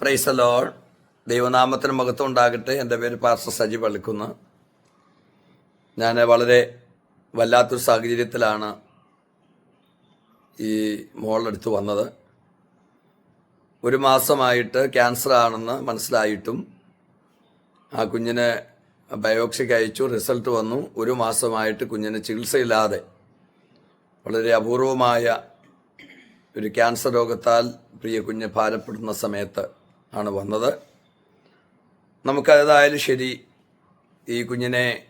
Price ലോൾ ദൈവനാമത്തിന് മഹത്വം ഉണ്ടാകട്ടെ എന്റെ പേര് പാസ്റ്റർ സജി പള്ളിക്കുന്ന്. ഞാൻ വളരെ വല്ലാത്തൊരു സാഹചര്യത്തിലാണ് ഈ മോളെടുത്ത് വന്നത്. ഒരു മാസമായിട്ട് ക്യാൻസർ ആണെന്ന് മനസ്സിലായിട്ടും ആ കുഞ്ഞിനെ ബയോപ്സിക്ക് അയച്ചു റിസൾട്ട് വന്നു. ഒരു മാസമായിട്ട് കുഞ്ഞിന് ചികിത്സയില്ലാതെ വളരെ അപൂർവമായ ഒരു ക്യാൻസർ രോഗത്താൽ പ്രിയ കുഞ്ഞ് ഭാരപ്പെടുന്ന സമയത്ത് ആണ് വന്നത്. നമുക്കതായാലും ശരി ഈ കുഞ്ഞിനെ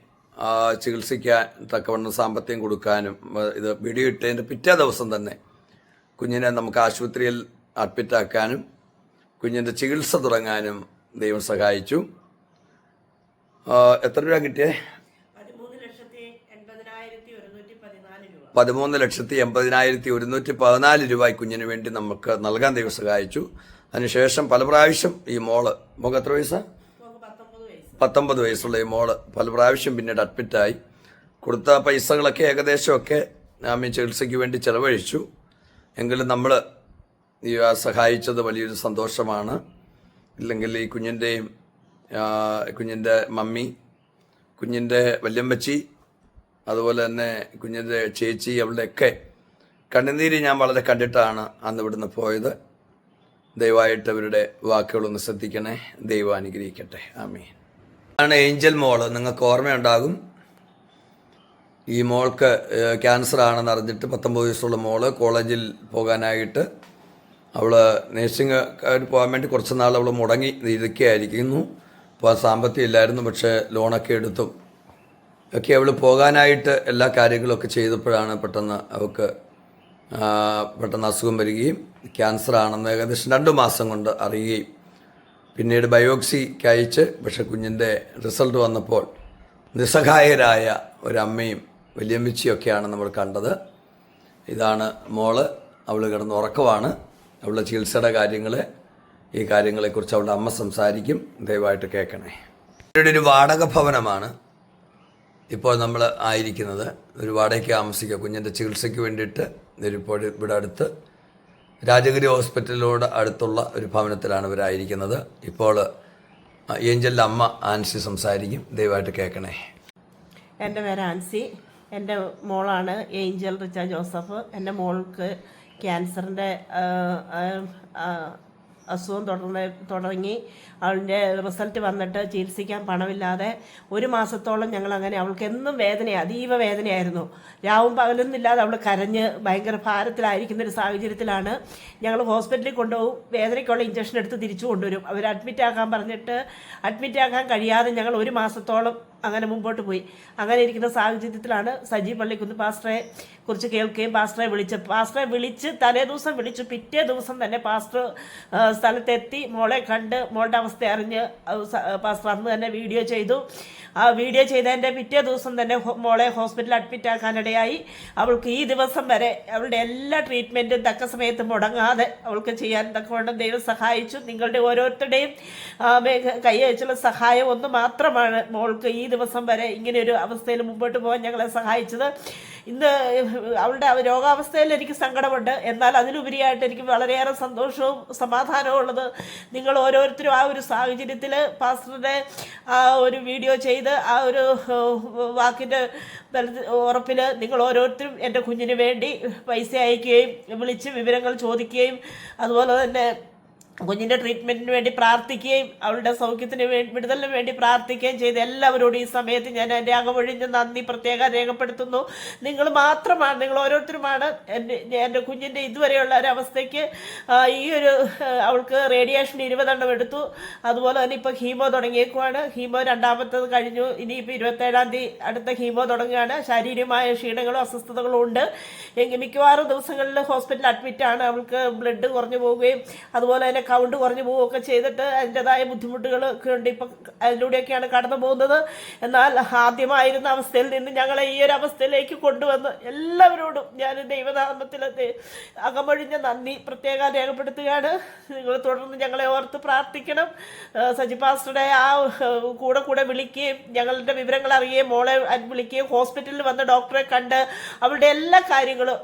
ചികിത്സിക്കാൻ തക്കവണ്ണം സാമ്പത്തികം കൊടുക്കാനും ഇത് വെടിയിട്ടതിന്റെ പിറ്റേ ദിവസം തന്നെ കുഞ്ഞിനെ നമുക്ക് ആശുപത്രിയിൽ അഡ്മിറ്റാക്കാനും കുഞ്ഞിന്റെ ചികിത്സ തുടങ്ങാനും ദൈവം സഹായിച്ചു. എത്ര രൂപ കിട്ടിയേ? പതിമൂന്ന് ലക്ഷത്തി എൺപതിനായിരത്തി ഒരുന്നൂറ്റി പതിനാല് രൂപ. കുഞ്ഞിന് വേണ്ടി നമുക്ക് നൽകാൻ ദൈവം സഹായിച്ചു. അതിനുശേഷം പല പ്രാവശ്യം ഈ മോൾ മോക്ക് എത്ര വയസ്സാ? പത്തൊമ്പത് വയസ്സുള്ള ഈ മോൾ പല പ്രാവശ്യം പിന്നീട് അഡ്മിറ്റായി കൊടുത്ത പൈസകളൊക്കെ ഏകദേശമൊക്കെ ആമി ചികിത്സയ്ക്ക് വേണ്ടി ചെലവഴിച്ചു. എങ്കിലും നമ്മൾ ഈ സഹായിച്ചത് വലിയൊരു സന്തോഷമാണ്. ഇല്ലെങ്കിൽ ഈ കുഞ്ഞിന്റെയും കുഞ്ഞിന്റെ മമ്മി കുഞ്ഞിന്റെ വല്യമ്മച്ചി അതുപോലെ തന്നെ കുഞ്ഞിന്റെ ചേച്ചി അവളുടെയൊക്കെ കണ്ണുനീര് ഞാൻ വളരെ കണ്ടിട്ടാണ് അന്ന് ഇവിടുന്ന് പോയത്. ദയവായിട്ട് അവരുടെ വാക്കുകളൊന്ന് ശ്രദ്ധിക്കണേ. ദൈവം അനുഗ്രഹിക്കട്ടെ. ആമീൻ. ആണ് ഏഞ്ചൽ മോൾ. നിങ്ങൾക്ക് ഓർമ്മയുണ്ടാകും? ഈ മോൾക്ക് ക്യാൻസർ ആണെന്ന് അറിഞ്ഞിട്ട് പത്തൊമ്പത് വയസ്സുള്ള മോൾ കോളേജിൽ പോകാനായിട്ട് അവൾ നേഴ്സിംഗ് പോകാൻ വേണ്ടി കുറച്ച് നാൾ അവൾ മുടങ്ങി ഇരിക്കുകയായിരിക്കുന്നു. അപ്പോൾ സാമ്പത്തികം ഇല്ലായിരുന്നു പക്ഷേ ലോണൊക്കെ എടുത്തും. ഒക്കെ അവൾ പോകാനായിട്ട് എല്ലാ കാര്യങ്ങളൊക്കെ ചെയ്തപ്പോഴാണ് പെട്ടെന്ന് അവൾക്ക് പെട്ടെന്ന് അസുഖം വരികയും ക്യാൻസർ ആണെന്ന് ഏകദേശം രണ്ട് മാസം കൊണ്ട് അറിയുകയും. പിന്നീട് ബയോപ്സിക്ക് അയച്ച് പക്ഷെ കുഞ്ഞിന്റെ റിസൾട്ട് വന്നപ്പോൾ നിസ്സഹായരായ ഒരമ്മയും വലിയമ്മച്ചിയൊക്കെയാണ് നമ്മൾ കണ്ടത്. ഇതാണ് മോൾ. അവൾ കിടന്ന് ഉറക്കമാണ്. അവളുടെ ചികിത്സയുടെ കാര്യങ്ങൾ ഈ കാര്യങ്ങളെക്കുറിച്ച് അവളുടെ അമ്മ സംസാരിക്കും. ദയവായിട്ട് കേൾക്കണേ. ഇവിടെ ഒരു വാടക ഭവനമാണ് ഇപ്പോൾ നമ്മൾ ആയിരിക്കുന്നത്. ഒരു വാടകയ്ക്ക് താമസിക്കുക കുഞ്ഞിന്റെ ചികിത്സയ്ക്ക് വേണ്ടിയിട്ട് ഇപ്പോൾ ഇവിടെ അടുത്ത് രാജഗിരി ഹോസ്പിറ്റലിനോട് അടുത്തുള്ള ഒരു ഭവനത്തിലാണ് ഇവരായിരിക്കുന്നത്. ഇപ്പോൾ ഏഞ്ചലിന്റെ അമ്മ ആൻസി സംസാരിക്കും. ദയവായിട്ട് കേൾക്കണേ. എന്റെ പേര് ആൻസി. എന്റെ മോളാണ് ഏഞ്ചൽ റിച്ച ജോസഫ്. എന്റെ മോൾക്ക് ക്യാൻസറിന്റെ അസുഖം തുടർന്ന് തുടങ്ങി. അവളുടെ റിസൾട്ട് വന്നിട്ട് ചികിത്സിക്കാൻ പണമില്ലാതെ ഒരു മാസത്തോളം ഞങ്ങൾ അങ്ങനെ അവൾക്ക് എന്നും വേദനയാണ് അതീവ വേദനയായിരുന്നു. രാവും പകലൊന്നുമില്ലാതെ അവൾ കരഞ്ഞ് ഭയങ്കര ഭാരത്തിലായിരിക്കുന്ന ഒരു സാഹചര്യത്തിലാണ് ഞങ്ങൾ ഹോസ്പിറ്റലിൽ കൊണ്ടുപോകും. വേദനയ്ക്കുള്ള ഇഞ്ചക്ഷൻ എടുത്ത് തിരിച്ചു കൊണ്ടുവരും. അവർ അഡ്മിറ്റ് ആക്കാൻ പറഞ്ഞിട്ട് അഡ്മിറ്റ് ആക്കാൻ കഴിയാതെ ഞങ്ങൾ ഒരു മാസത്തോളം അങ്ങനെ മുമ്പോട്ട് പോയി. അങ്ങനെ ഇരിക്കുന്ന സാഹചര്യത്തിലാണ് സജി പള്ളിക്കുന്ന് പാസ്റ്ററെ കുറിച്ച് കേൾക്കുകയും പാസ്റ്ററെ വിളിച്ച് പാസ്റ്ററെ വിളിച്ച് തലേ ദിവസം വിളിച്ചു. പിറ്റേ ദിവസം തന്നെ പാസ്റ്റർ സ്ഥലത്തെത്തി. മോളെ കണ്ട് മോളുടെ അവസ്ഥ അറിഞ്ഞ് പാസ്റ്റർ അന്ന് തന്നെ വീഡിയോ ചെയ്തു. ആ വീഡിയോ ചെയ്തതിന്റെ പിറ്റേ ദിവസം തന്നെ മോളെ ഹോസ്പിറ്റലിൽ അഡ്മിറ്റ് ആക്കാനിടയായി. അവൾക്ക് ഈ ദിവസം വരെ അവളുടെ എല്ലാ ട്രീറ്റ്മെന്റും തക്ക സമയത്ത് മുടങ്ങാതെ അവൾക്ക് ചെയ്യാൻ തക്കവണ്ണം ദൈവം സഹായിച്ചു. നിങ്ങളുടെ ഓരോരുത്തരുടെയും കൈ അയച്ചുള്ള സഹായം ഒന്ന് മാത്രമാണ് മോൾക്ക് ഈ ദിവസം വരെ ഇങ്ങനെ ഒരു അവസ്ഥയിൽ മുമ്പോട്ട് പോകാൻ ഞങ്ങളെ സഹായിച്ചത്. ഇന്ന് അവളുടെ രോഗാവസ്ഥയിൽ എനിക്ക് സങ്കടമുണ്ട്. എന്നാൽ അതിലുപരിയായിട്ട് എനിക്ക് വളരെയേറെ സന്തോഷവും സമാധാനവും ഉള്ളത്. നിങ്ങൾ ഓരോരുത്തരും ആ ഒരു സാഹചര്യത്തിൽ പാസ്റ്ററുടെ ആ ഒരു വീഡിയോ ചെയ്ത് ആ ഒരു വാക്കിന്റെ ഉറപ്പിൽ നിങ്ങൾ ഓരോരുത്തരും എന്റെ കുഞ്ഞിന് വേണ്ടി പൈസ അയക്കുകയും വിളിച്ച് വിവരങ്ങൾ ചോദിക്കുകയും അതുപോലെ തന്നെ കുഞ്ഞിന്റെ ട്രീറ്റ്മെന്റിന് വേണ്ടി പ്രാർത്ഥിക്കുകയും അവളുടെ സൗഖ്യത്തിന് വേണ്ടി വിടുതലിന് വേണ്ടി പ്രാർത്ഥിക്കുകയും ചെയ്ത് എല്ലാവരോടും ഈ സമയത്ത് ഞാൻ എന്റെ അകമൊഴിഞ്ഞ് നന്ദി പ്രത്യേകം രേഖപ്പെടുത്തുന്നു. നിങ്ങൾ മാത്രമാണ് നിങ്ങൾ ഓരോരുത്തരുമാണ് എന്റെ എന്റെ കുഞ്ഞിന്റെ ഇതുവരെയുള്ള ഒരവസ്ഥയ്ക്ക് ഈ ഒരു അവൾക്ക് റേഡിയേഷൻ ഇരുപതെണ്ണം എടുത്തു. അതുപോലെ തന്നെ ഇപ്പോൾ ഹീമോ തുടങ്ങിയേക്കുവാണ്. ഹീമോ രണ്ടാമത്തത് കഴിഞ്ഞു. ഇനിയിപ്പോൾ ഇരുപത്തേഴാം തീയതി അടുത്ത ഹീമോ തുടങ്ങുകയാണ്. ശാരീരികമായ ക്ഷീണങ്ങളും അസ്വസ്ഥതകളും ഉണ്ട്. മിക്കവാറും ദിവസങ്ങളിൽ ഹോസ്പിറ്റലിൽ അഡ്മിറ്റാണ് അവൾക്ക് ബ്ലഡ് കുറഞ്ഞു പോവുകയും അതുപോലെ തന്നെ കൗണ്ട് കുറഞ്ഞു പോവുകയൊക്കെ ചെയ്തിട്ട് അതിന്റെതായ ബുദ്ധിമുട്ടുകൾ ഒക്കെ ഉണ്ട് ഇപ്പം അതിലൂടെയൊക്കെയാണ് കടന്നു പോകുന്നത്. എന്നാൽ ആദ്യമായിരുന്ന അവസ്ഥയിൽ നിന്ന് ഞങ്ങളെ ഈ ഒരു അവസ്ഥയിലേക്ക് കൊണ്ടുവന്ന് എല്ലാവരോടും ഞാൻ ദൈവനാമത്തിൽ അകമൊഴിഞ്ഞ നന്ദി പ്രത്യേകം രേഖപ്പെടുത്തുകയാണ്. നിങ്ങൾ തുടർന്ന് ഞങ്ങളെ ഓർത്ത് പ്രാർത്ഥിക്കണം. സജി പാസ്റ്ററുടെ ആ കൂടെ കൂടെ വിളിക്കുകയും ഞങ്ങളുടെ വിവരങ്ങൾ അറിയുകയും മോളെ വിളിക്കുകയും ഹോസ്പിറ്റലിൽ വന്ന് ഡോക്ടറെ കണ്ട് അവളുടെ എല്ലാ കാര്യങ്ങളും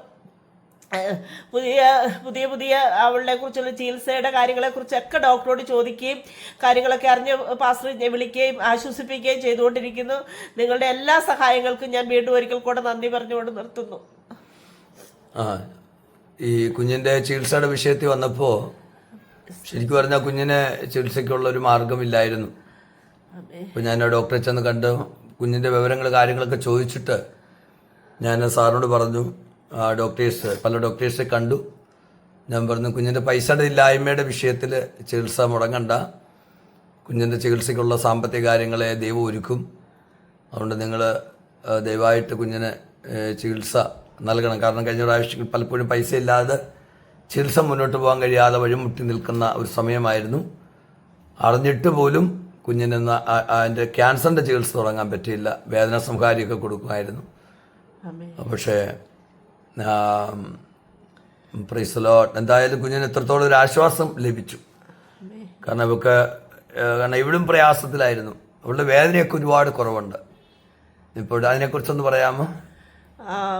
പുതിയ പുതിയ പുതിയ അവളെ കുറിച്ചുള്ള ചികിത്സയുടെ കാര്യങ്ങളെക്കുറിച്ചൊക്കെ ഡോക്ടറോട് ചോദിക്കുകയും കാര്യങ്ങളൊക്കെ അറിഞ്ഞ് പാസ്റ്റർ വിളിക്കുകയും ആശ്വസിപ്പിക്കുകയും ചെയ്തുകൊണ്ടിരിക്കുന്നു. നിങ്ങളുടെ എല്ലാ സഹായങ്ങൾക്കും ഞാൻ വീണ്ടും ഒരിക്കൽ കൂടെ നന്ദി പറഞ്ഞുകൊണ്ട് നിർത്തുന്നു. ആ ഈ കുഞ്ഞിന്റെ ചികിത്സയുടെ വിഷയത്തിൽ വന്നപ്പോൾ ശരിക്കും പറഞ്ഞാൽ കുഞ്ഞിനെ ചികിത്സയ്ക്കുള്ള ഒരു മാർഗമില്ലായിരുന്നു അപ്പോൾ ഞാൻ ഡോക്ടറെ ചെന്ന് കണ്ട് കുഞ്ഞിന്റെ വിവരങ്ങൾ കാര്യങ്ങളൊക്കെ ചോദിച്ചിട്ട് ഞാൻ സാറിനോട് പറഞ്ഞു ഡോക്ടേഴ്സ് പല ഡോക്ടേഴ്സെ കണ്ടു. ഞാൻ പറഞ്ഞു കുഞ്ഞിന്റെ പൈസയുടെ ഇല്ലായ്മയുടെ വിഷയത്തിൽ ചികിത്സ മുടങ്ങണ്ട. കുഞ്ഞിന്റെ ചികിത്സയ്ക്കുള്ള സാമ്പത്തിക കാര്യങ്ങളെ ദൈവം ഒരുക്കും. അതുകൊണ്ട് നിങ്ങൾ ദയവായിട്ട് കുഞ്ഞിന് ചികിത്സ നൽകണം. കാരണം കഴിഞ്ഞ പ്രാവശ്യം പലപ്പോഴും പൈസ ഇല്ലാതെ ചികിത്സ മുന്നോട്ട് പോകാൻ കഴിയാതെ വഴിമുട്ടി നിൽക്കുന്ന ഒരു സമയമായിരുന്നു. അറിഞ്ഞിട്ട് പോലും കുഞ്ഞിന് അതിന്റെ ക്യാൻസറിന്റെ ചികിത്സ തുടങ്ങാൻ പറ്റിയില്ല. വേദന സംഹാരിയൊക്കെ കൊടുക്കുമായിരുന്നു. പക്ഷേ പ്രൈസലോ എന്തായാലും കുഞ്ഞിന് എത്രത്തോളം ഒരു ആശ്വാസം ലഭിച്ചു. കാരണം ഇവക്ക് കാരണം ഇവിടും പ്രയാസത്തിലായിരുന്നു. അവളുടെ വേദനയൊക്കെ ഒരുപാട് കുറവുണ്ട്. ഇപ്പോൾ അതിനെക്കുറിച്ചൊന്ന് പറയാമോ?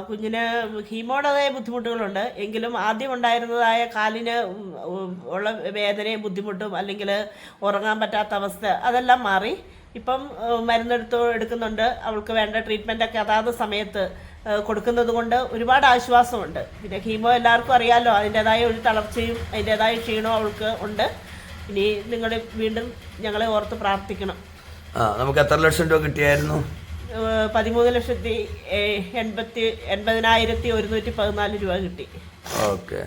കുഞ്ഞിന് ഹീമോടേതായ ബുദ്ധിമുട്ടുകളുണ്ട്. എങ്കിലും ആദ്യം ഉണ്ടായിരുന്നതായ കാലിന് ഉള്ള വേദനയും ബുദ്ധിമുട്ടും അല്ലെങ്കിൽ ഉറങ്ങാൻ പറ്റാത്ത അവസ്ഥ അതെല്ലാം മാറി. ഇപ്പം മരുന്നെടുത്ത് എടുക്കുന്നുണ്ട്. അവൾക്ക് വേണ്ട ട്രീറ്റ്മെന്റ് ഒക്കെ അതാത് സമയത്ത് കൊടുക്കുന്നത് കൊണ്ട് ഒരുപാട് ആശ്വാസമുണ്ട്. പിന്നെ ഹീമോ എല്ലാവർക്കും അറിയാമല്ലോ അതിന്റെതായ ഒരു തളർച്ചയും അതിന്റെതായ ക്ഷീണവും അവൾക്ക് ഉണ്ട്. ഇനി നിങ്ങൾ വീണ്ടും ഞങ്ങളെ ഓർത്ത് പ്രാർത്ഥിക്കണം. ആ നമുക്ക് എത്ര ലക്ഷം രൂപ കിട്ടിയായിരുന്നു? പതിമൂന്ന് ലക്ഷത്തി എൺപത്തി എൺപതിനായിരത്തി ഒരുന്നൂറ്റി പതിനാല് രൂപ കിട്ടി. ഓക്കെ.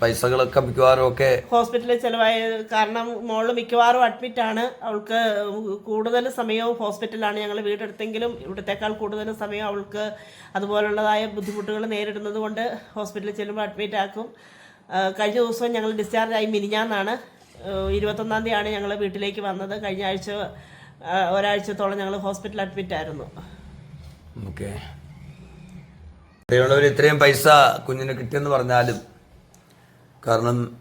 പൈസകളൊക്കെ മിക്കവാറും ഒക്കെ ഹോസ്പിറ്റലിൽ ചിലവായ കാരണം മോൾ മിക്കവാറും അഡ്മിറ്റ് ആണ്. അവൾക്ക് കൂടുതൽ സമയവും ഹോസ്പിറ്റലാണ് ഞങ്ങൾ വീടെടുത്തെങ്കിലും ഇവിടത്തേക്കാൾ കൂടുതൽ സമയം അവൾക്ക് അതുപോലുള്ളതായ ബുദ്ധിമുട്ടുകൾ നേരിടുന്നത് കൊണ്ട് ഹോസ്പിറ്റലിൽ ചെല്ലുമ്പോൾ അഡ്മിറ്റ് ആക്കും. കഴിഞ്ഞ ദിവസം ഞങ്ങൾ ഡിസ്ചാർജ് ആയി മിനിഞ്ഞാന്നാണ്. ഇരുപത്തൊന്നാം തീയതിയാണ് ഞങ്ങൾ വീട്ടിലേക്ക് വന്നത്. കഴിഞ്ഞ ആഴ്ച ഒരാഴ്ചത്തോളം ഞങ്ങൾ ഹോസ്പിറ്റലിൽ അഡ്മിറ്റ് ആയിരുന്നു. ഓക്കെ. ഇത്രയും പൈസ കുഞ്ഞിന് കിട്ടിയെന്ന് പറഞ്ഞാലും കാരണം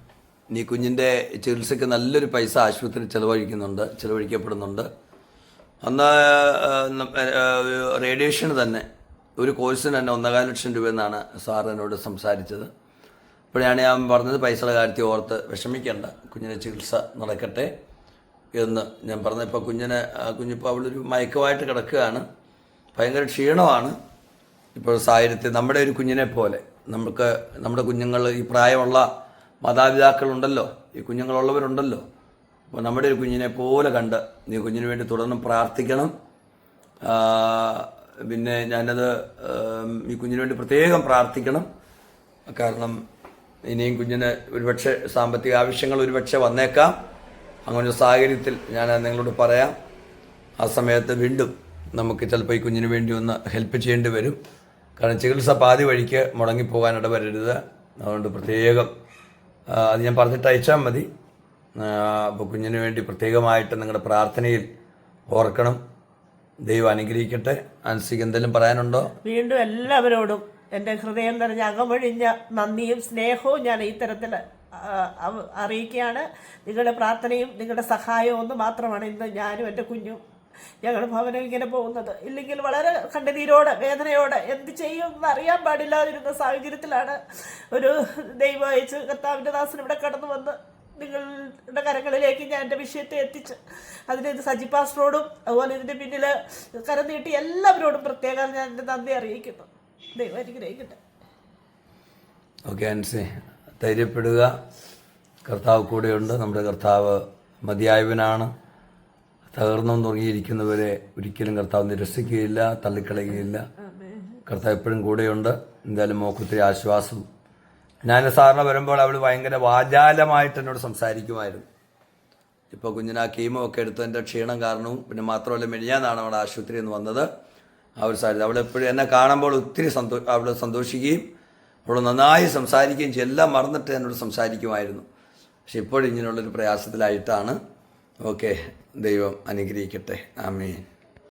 നീ കുഞ്ഞിന്റെ ചികിത്സയ്ക്ക് നല്ലൊരു പൈസ ആശുപത്രി ചിലവഴിക്കുന്നുണ്ട് ചിലവഴിക്കപ്പെടുന്നുണ്ട്. അന്ന് റേഡിയേഷന് തന്നെ ഒരു കോഴ്സിന് തന്നെ ഒന്നേകാൽ ലക്ഷം രൂപ എന്നാണ് സാർ എന്നോട് സംസാരിച്ചത്. അപ്പോഴാണ് ഞാൻ പറഞ്ഞത് പൈസയുടെ കാര്യത്തിൽ ഓർത്ത് വിഷമിക്കേണ്ട കുഞ്ഞിന് ചികിത്സ നടക്കട്ടെ എന്ന് ഞാൻ പറഞ്ഞപ്പോൾ കുഞ്ഞിന് ആ കുഞ്ഞിപ്പോൾ അവളൊരു മയക്കമായിട്ട് കിടക്കുകയാണ്. ഭയങ്കര ക്ഷീണമാണ്. ഇപ്പോൾ സാഹചര്യത്തിൽ നമ്മുടെ ഒരു കുഞ്ഞിനെ പോലെ നമുക്ക് നമ്മുടെ കുഞ്ഞുങ്ങൾ ഈ പ്രായമുള്ള മാതാപിതാക്കളുണ്ടല്ലോ ഈ കുഞ്ഞുങ്ങളുള്ളവരുണ്ടല്ലോ. അപ്പോൾ നമ്മുടെ ഒരു കുഞ്ഞിനെ പോലെ കണ്ട് നീ കുഞ്ഞിന് വേണ്ടി തുടർന്നും പ്രാർത്ഥിക്കണം. പിന്നെ ഞാനത് ഈ കുഞ്ഞിന് വേണ്ടി പ്രത്യേകം പ്രാർത്ഥിക്കണം. കാരണം ഇനിയും കുഞ്ഞിന് ഒരുപക്ഷെ സാമ്പത്തിക ആവശ്യങ്ങൾ ഒരുപക്ഷെ വന്നേക്കാം. അങ്ങനെ ഒരു സാഹചര്യത്തിൽ ഞാൻ നിങ്ങളോട് പറയാം. ആ സമയത്ത് വീണ്ടും നമുക്ക് ചിലപ്പോൾ ഈ കുഞ്ഞിന് വേണ്ടി ഒന്ന് ഹെൽപ്പ് ചെയ്യേണ്ടി വരും. കാരണം ചികിത്സ പാതി വഴിക്ക് മുടങ്ങിപ്പോകാനിട ഇടവരരുത്. അതുകൊണ്ട് പ്രത്യേകം അത് ഞാൻ പറഞ്ഞിട്ട് അയച്ചാൽ മതി. അപ്പോൾ കുഞ്ഞിന് വേണ്ടി പ്രത്യേകമായിട്ട് നിങ്ങളുടെ പ്രാർത്ഥനയിൽ ഓർക്കണം. ദൈവം അനുഗ്രഹിക്കട്ടെ. അനുസരിക്ക് എന്തെങ്കിലും പറയാനുണ്ടോ? വീണ്ടും എല്ലാവരോടും എന്റെ ഹൃദയം നിറഞ്ഞ അകമൊഴിഞ്ഞ നന്ദിയും സ്നേഹവും ഞാൻ ഈ തരത്തിൽ അറിയിക്കുകയാണ്. നിങ്ങളുടെ പ്രാർത്ഥനയും നിങ്ങളുടെ സഹായവും ഒന്ന് മാത്രമാണ് ഇന്ന് ഞാനും എന്റെ കുഞ്ഞും ഞങ്ങൾ ഭവനം ഇങ്ങനെ പോകുന്നത്. ഇല്ലെങ്കിൽ വളരെ കണ്ണുനീരോടെ വേദനയോടെ എന്ത് ചെയ്യും എന്ന് അറിയാൻ പാടില്ലാതിരുന്ന സാഹചര്യത്തിലാണ് ഒരു ദൈവം അയച്ച് കർത്താവിന്റെ ദാസൻ ഇവിടെ കടന്നു വന്ന് നിങ്ങളുടെ കരങ്ങളിലേക്ക് ഞാൻ എന്റെ വിഷയത്തെ എത്തിച്ച് അതിന് ഇത് സജി പാസ്റ്ററോടും അതുപോലെ ഇതിന്റെ പിന്നിൽ കരം നീട്ടി എല്ലാവരോടും പ്രത്യേകം ഞാൻ എന്റെ നന്ദി അറിയിക്കുന്നു. ദൈവം അനുഗ്രഹിക്കട്ടെ. ഓക്കെ ആൻസി ധൈര്യപ്പെടുക. കർത്താവ് കൂടെയുണ്ട്. നമ്മുടെ കർത്താവ് മതിയായവനാണ്. തകർന്നു തുടങ്ങിയിരിക്കുന്നവരെ ഒരിക്കലും കർത്താവ് നിരസിക്കുകയില്ല തള്ളിക്കളയുകയില്ല. കർത്താവ് എപ്പോഴും കൂടെയുണ്ട്. എന്തായാലും മോക്കത്തിരി ആശ്വാസം. ഞാൻ സാറിന് വരുമ്പോൾ അവൾ ഭയങ്കര വാചാലമായിട്ട് എന്നോട് സംസാരിക്കുമായിരുന്നു. ഇപ്പോൾ കുഞ്ഞിന് ആ കീമോ ഒക്കെ എടുത്തതിന്റെ ക്ഷീണം കാരണവും പിന്നെ മാത്രമല്ല മെനിയാന്നാണ് അവിടെ ആശുപത്രിയിൽ നിന്ന് വന്നത്. ആ ഒരു അവളെപ്പോഴും എന്നെ കാണുമ്പോൾ ഒത്തിരി സന്തോ അവൾ സന്തോഷിക്കുകയും അവൾ നന്നായി സംസാരിക്കുകയും എല്ലാം മറന്നിട്ട് എന്നോട് സംസാരിക്കുമായിരുന്നു. പക്ഷെ ഇപ്പോഴും ഇങ്ങനെയുള്ളൊരു പ്രയാസത്തിലായിട്ടാണ് ഓക്കെ. ദൈവം അനുഗ്രഹിക്കട്ടെ. ആമീൻ.